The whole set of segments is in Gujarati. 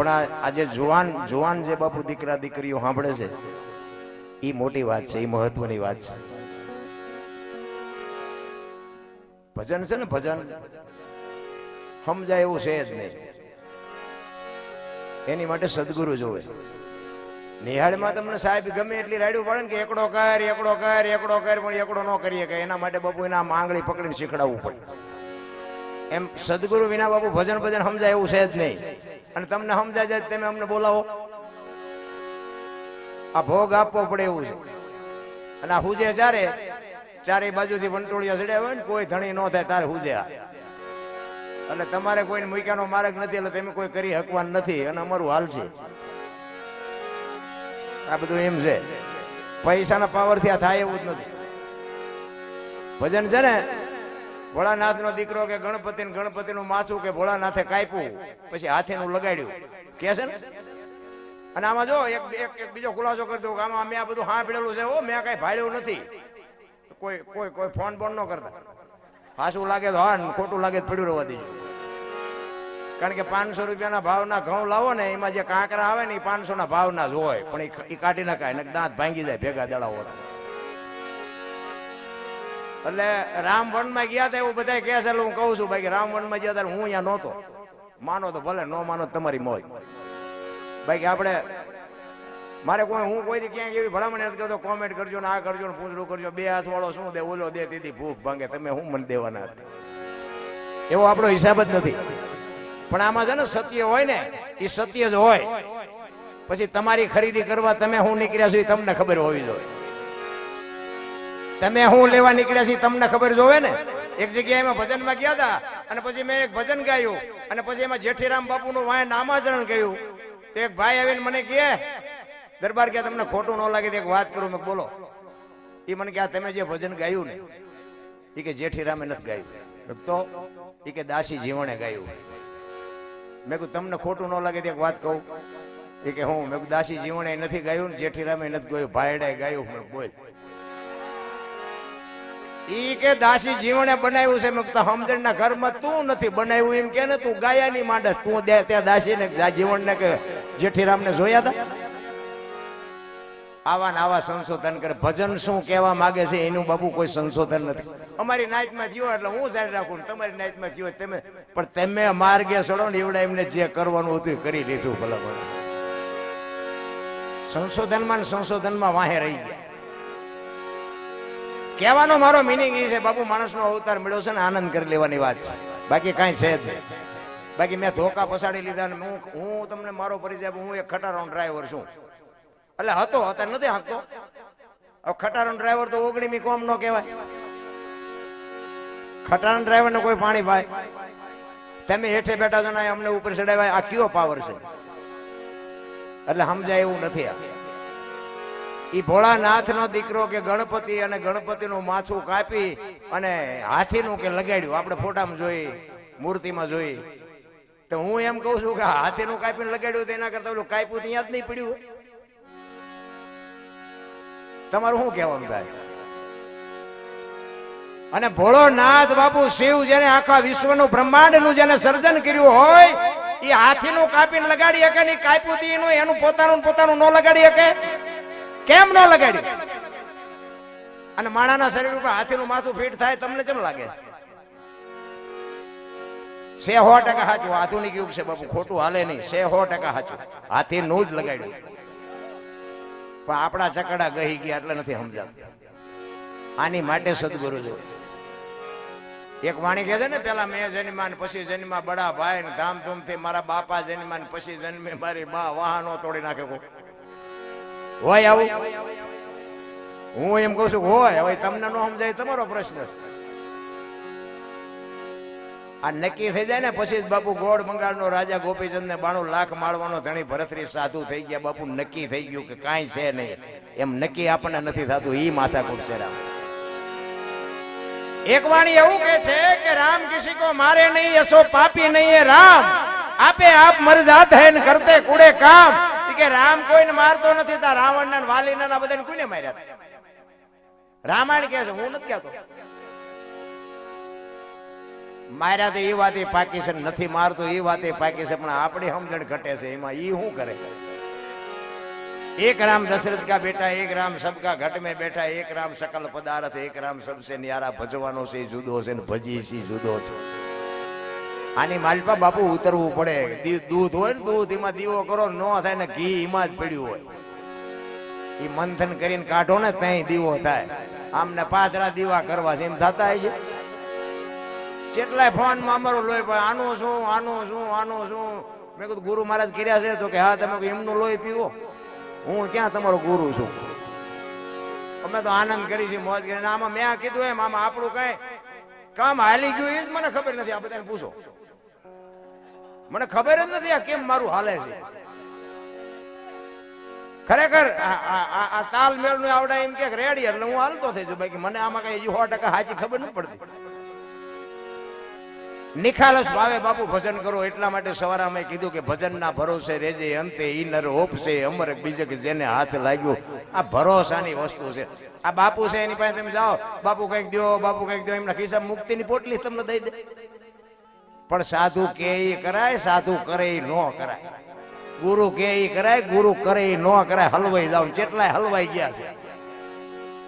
પણ આજે જુવાન જુવાન જે બાપુ દીકરા દીકરીઓ સાંભળે છે, એ મોટી વાત છે, એ મહત્વની વાત છે. ભજન છે ને ભજન? સમજાય એવું છે જ નહીં. એની માટે સદગુરુ જોવે. નિહાળમાં તમને સાહેબ ગમે એટલી રાડ્યું પડે ને કે એકડો કર એકડો કર એકડો કર, પણ એકડો ન કરીએ કે એના માટે બાપુ એના માંગણી પકડીને શીખડાવવું પડે. એમ સદગુરુ વિના બાપુ ભજન ભજન સમજાય એવું છે જ નહીં. અને તમને સમજાય જાય તમે અમને બોલાવો. આ ભોગ આપવો પડે એવું છે. અને આ હુજે ચારે ચારે બાજુથી વંટોળિયા ચડ્યા હોય ને, કોઈ ધણી ન થાય તારે હુજે એટલે તમારે કોઈને મૂક્યાનો માર્ગ નથી, એટલે તમે કોઈ કરી હકવાન નથી, અને અમારું હાલ છે. આ બધું એમ છે. પૈસાના પાવરથી આ થાય એવું જ નથી. ભજન છે ને ભોળાનાથ નો દીકરો કે ગણપતિ ગણપતિ નું માથું કે ભોળાનાથે કાપ્યું, પછી હાથે નું લગાડ્યું. કે છે ને? અને આમાં જો એક એક બીજો ખુલાસો કરી દઉં કે આમાં મેં આ બધું પડેલું છે હો, મેં કઈ ભાડ્યું નથી. કોઈ કોઈ કોઈ ફોન બોન ન કરતા. પાછું લાગે તો હા ખોટું લાગે તો પડ્યું રહેવા દેજો. કારણ કે પાંચસો રૂપિયાના ભાવના ઘઉં લાવો ને, એમાં જે કાંકરા આવે ને, એ પાંચસો ના ભાવના જ હોય. પણ એ કાઢી નાખાય ને દાંત ભાંગી જાય ભેગા દડાવો. એટલે રામવનમાં ગયા હતા એવું બધા કહે છે હું કહું છું ભાઈ કે રામ ગયા હતા હું અહીંયા નહોતો. માનો તો ભલે, ન માનો તમારી મોય. ભાઈ કે આપણે, મારે કોઈ, હું કોઈ ક્યાંય એવી ભલામણ નથી કરતો કોમેન્ટ કરજો ને આ કરજો ને પૂછડું કરજો, બે હાથ વાળો શું દે ઓલો દે દીધી ભૂખ ભાંગે. તમે હું મને દેવાના હતા? એવો આપણો હિસાબ જ નથી. પણ આમાં છે ને સત્ય હોય ને, એ સત્ય જ હોય. પછી તમારી ખરીદી કરવા તમે હું નીકળ્યા છો એ તમને ખબર હોવી જોઈએ. તમે હું લેવા નીકળ્યા છીએ તમને ખબર જોવે ને? એક જગ્યાએ એમાં ભજનમાં ગયા હતા અને પછી મેં એક ભજન ગાયું અને પછી એમાં જેઠીરામ બાપુનું વાય નામાચરણ કર્યું. તો એક ભાઈ આવીને મને કહે, દરબાર કે તમને ખોટું ન લાગે એક વાત કરું. મેં બોલો. એ મને કે તમે જે ભજન ગાયું ને એ કે જેઠીરામે નથી ગાયું. તો? એ કે, દાસી જીવણે ગાયું. મેં કહું તમને ખોટું ન લાગે એક વાત કહું. એ કે, હું, મેં દાસી જીવણે નથી ગાયું જેઠીરામે નથી ગાયું ભાઈડાએ ગાયું. બોલ. ઈ કે દાસી જીવણે બનાવ્યું છે. મેં ના ઘર ઘરમાં તું નથી બનાવ્યું. એમ કે ને, તું ગાયાની માંડે તું દે ત્યાં દાસી ને જીવણ ને કે જેઠીરામ ને જોયા હતા આવા ને આવા સંશોધન કરે. ભજન શું કહેવા માંગે છે? એનું બાબુ કોઈ સંશોધન નથી. અમારી નાઈટમાં જીવો એટલે હું જાણી રાખું તમારી નાઈટમાં જીવો તમે પણ તમે માર્ગે ચડો ને એવડા એમને જે કરવાનું હતું કરી લીધું ભલે. સંશોધનમાં ને સંશોધનમાં વાહે રહી ગયા. કહેવાનો મારો મિનિંગ એ છે, બાપુ, માણસનો અવતાર મળ્યો છે ને આનંદ કરી લેવાની વાત છે. બાકી કાંઈ છે જ બાકી મેં ધોકા પસાડી લીધા ને હું હું તમને મારો પરિચય હું એક ખટારો ડ્રાઈવર છું. એટલે હતો અત્યારે નથી હાંકતો. હવે ખટારો ડ્રાઈવર તો ઓગણીમી કોમ નો કહેવાય. ખટારા ડ્રાઈવર ને કોઈ પાણી ભાઈ તમે હેઠે બેઠા છો ને અમને ઉપર ચડાવ્યા, આ કયો પાવર છે? એટલે સમજાય એવું નથી આ. ઈ ભોળાનાથ નો દીકરો કે ગણપતિ અને ગણપતિ નું માથું કાપી અને હાથીનું કે લગાડ્યું. આપણે ફોટામાં જોઈ, મૂર્તિમાં જોઈ. તો હું એમ કહું છું કે હાથીનું કાપીને લગાડ્યું તો એના કરતા પેલું કાપ્યું ત્યાં જ નહીં પડ્યું. તમારું શું કહેવાનું થાય અને ભોળોનાથ બાપુ શિવ જેને આખા વિશ્વનું બ્રહ્માંડનું જેને સર્જન કર્યું હોય એ હાથીનું કાપીને લગાડી શકે ને કાપ્યું એનું એનું પોતાનું પોતાનું ન લગાડી શકે? કેમ ન લગાડી? અને માણાના શરીર ઉપર હાથીનું માથું ફીટ થાય, તમને કેમ લાગે? સે સો ટકા સાચું આધુનિક યુગ છે બાપુ, ખોટું હાલે નહીં. સે સો ટકા સાચું હાથીનું જ લગાડ્યું. પણ આપણા ચકડા ગહી ગયા એટલે નથી સમજાતું. આની માટે સદગુરુ જો એક વાણી કહે છે ને, પેલા મેં જન્મા ને પછી જન્મા બડા ભાઈ ને ધામધૂમથી મારા બાપા જન્મા ને પછી જન્મે મારી બા વાહનો તોડી નાખે કોક. હોય આવું? હું એમ કહું છું, હોય. હવે તમને ન સમજાય, તમારો પ્રશ્ન છે. આ નક્કી થઈ જાય ને, પછી બાપુ ગોળ બંગાળનો રાજા ગોપીચંદ ને બાણું લાખ માળવાનો ધણી ભરતરી સાધુ થઈ ગયા. બાપુ નક્કી થઈ ગયું કે કાંઈ છે નહીં. એમ નક્કી આપણને નથી થતું, ઈ માથાકૂટ છે રામ. એક વાણી એવું કે છે કે રામ કિસી કો મારે નહીં એસો પાપી નહીં રામ. આપે આપ મરજાત હૈ કરતે કુડે કામ. કે રામ કોઈને મારતો નથી, તા રાવણ ના વાલી ના બધાને કોને માર્યા? રામાયણ કે છે, હું નથી કહેતો. માર્યા તો એ વાતે પાકી છે, નથી મારતો એ વાતે પાકી છે, પણ આપણી સમજણ ઘટે છે, એમાં એ શું કરે? એક રામ દશરથ કા બેટા, એક રામ સબકા ઘટ में બેઠા, એક રામ સકલ પદાર્થ, એક રામ સબસે ન્યારા ભજવાનો છે જુદો છે ભજી છે જુદો છે. આની માલપા બાપુ ઉતરવું પડે. દૂધ હોય ને દૂધ, એમાં દીવો કરો, ન થાય ને ઘી એમાં જ પડ્યું હોય. એ મંથન કરીને કાઢો ને ત્યાં દીવો થાય. આમને પાથરા દીવા કરવા છે, એમ થતા છે. કેટલાય ફોનમાં અમારો લોહી પણ આનું શું આનું શું આનું શું? મેં કીધું, ગુરુ મહારાજ કર્યા છે. તો કે હા, તમે એમનું લોહી પીવો? હું ક્યાં તમારો ગુરુ છું? અમે તો આનંદ કરી છે મોજ કરીને. આમાં મેં કીધું એમ, આમાં આપણું કઈ કામ હાલી ગયું એ જ મને ખબર નથી. આ બધાને પૂછો. મને ખબર જ નથી આ કેમ મારું હાલે છે. ખરેખર આ- આ તાલમેલનું આવડે એમ કે રેડી એટલે હું હાલતો થઈ છું બાકી મને આમાં કઈ સો ટકા સાચી ખબર નથી પડતી. નિખાલસ ભાવે બાપુ ભજન કરો, એટલા માટે સવારે અમે કીધું કે ભજનના ભરોસે રેજે અંતે ઈ નર ઓપશે અમર બીજે કે જેને હાથ લાગ્યો. આ ભરોસાની વસ્તુ છે. આ બાપુ છે, એની પાસે તમે જાઓ. બાપુ કંઈક દો બાપુ કંઈક દો એમના ખિસ્સા મુક્તિની પોટલી તમને દઈ દે. પણ સાધુ કે ઈ કરાય, સાધુ કરે એ ન કરાય. ગુરુ કે ઈ કરાય, ગુરુ કરે એ ન કરાય. હલવાઈ જાવ કેટલાય હલવાઈ ગયા છે.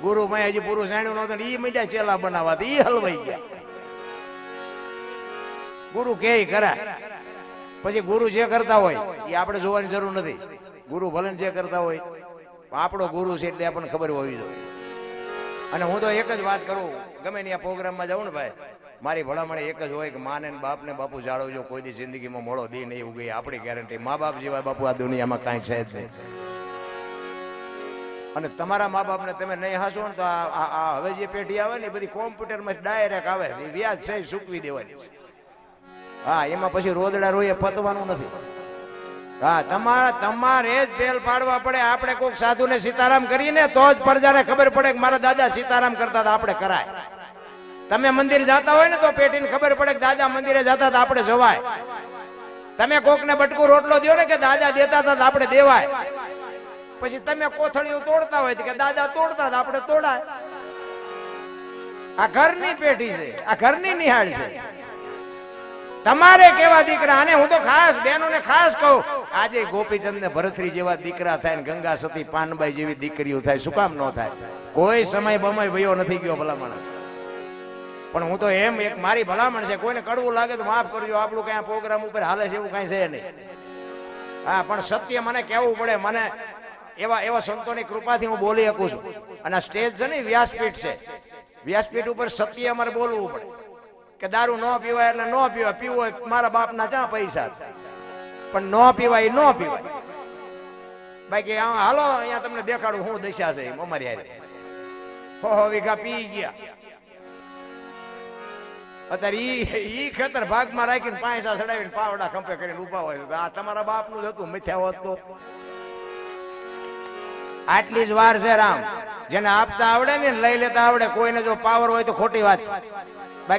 ગુરુ મેં હજી પુરુષ જાણ્યું નહોતું એ મીડિયા ચેલા બનાવવા એ હલવાઈ ગયા. ગુરુ કે કરે. પછી ગુરુ જે કરતા હોય એ આપણે જોવાની જરૂર નથી. ગુરુ ભલે જે કરતા હોય આપણો ગુરુ છે એટલે આપણને ખબર હોવી જોઈએ. અને હું તો એક જ વાત કરું, ગમે ત્યાં પ્રોગ્રામમાં જાઉં ને ભાઈ, મારી ભલામણ એક જ હોય કે માને ને બાપને બાપુ જાળવજો કોઈ દી જિંદગીમાં મોડો દી નહીં ઉગી, આપણી ગેરંટી મા બાપ જેવા બાપુ આ દુનિયામાં કાંઈ છે જ નહીં. અને તમારા મા બાપને તમે નહીં હાસો ને તો આ આ- આ હવે જે પેઢી આવે ને એ બધી કોમ્પ્યુટરમાં ડાયરેક્ટ આવે. છે વ્યાજ છે સૂકવી દેવાની છે. હા, એમાં પછી રોદડા રોયે પતવાનું નથી. હા, તમારા, તમારે જ બેલ પાડવા પડે. આપણે કોઈક સાધુને સીતારામ કરીને તો જ પ્રજાને ખબર પડે કે મારા દાદા સીતારામ કરતા આપણે કરાય. તમે મંદિર જાતા હોય ને તો પેટીને ખબર પડે કે દાદા મંદિરે જતા હતા, આપણે જવાય. તમે કોકને બટકું રોટલો દો ને કે દાદા દેતા હતા આપણે દેવાય. પછી તમે કોથળીઓ તોડતા હોય કે દાદા તોડતા હતા, આપણે તોડાય. આ ઘરની પેઢી છે, આ ઘરની નિહાળ છે. તમારે કેવા દીકરા? અને હું તો ખાસ બહેનોને ખાસ કહું, આજે ગોપીચંદ ને ભરતરી જેવા દીકરા થાય ને ગંગા સતી પાનબાઈ જેવી દીકરીઓ થાય, શું કામ ન થાય? કોઈ સમય બમય ભયો નથી ગયો ભલામણ. પણ હું તો એમ એક મારી ભલામણ છે, કોઈને કડવું લાગે તો માફ કરજો, આપણું કઈ પ્રોગ્રામ ઉપર હાલે છે એવું કઈ છે નહીં. હા, પણ સત્ય મને કહેવું પડે, મને એવા એવા સંતોની કૃપાથી હું બોલી શકું છું. અને સ્ટેજ છે ને, વ્યાસપીઠ છે. વ્યાસપીઠ ઉપર સત્ય અમારે બોલવું પડે. કે દારૂ ન પીવાય એટલે ન પીવાય. પીવો મારા બાપના ચા પૈસા? પણ ન પીવાય ન પીવાય. બાકી હાલો, અહીંયા તમને દેખાડું હું દશા છે અમારી હારે. હો વીઘા પી ગયા. અત્યારે ઈ ઈ ખેતર ભાગમાં રાખીને પાંચા ચડાવીને પાવડા ખંપે કરીને ઊભા હોય. આ તમારા બાપનું જ હતું, મિથ્યા હોત તો. આટલી જ વાર છે રામ. જેને આપતા આવડે ને લઈ લેતા આવડે. કોઈને જો પાવર હોય તો ખોટી વાત છે.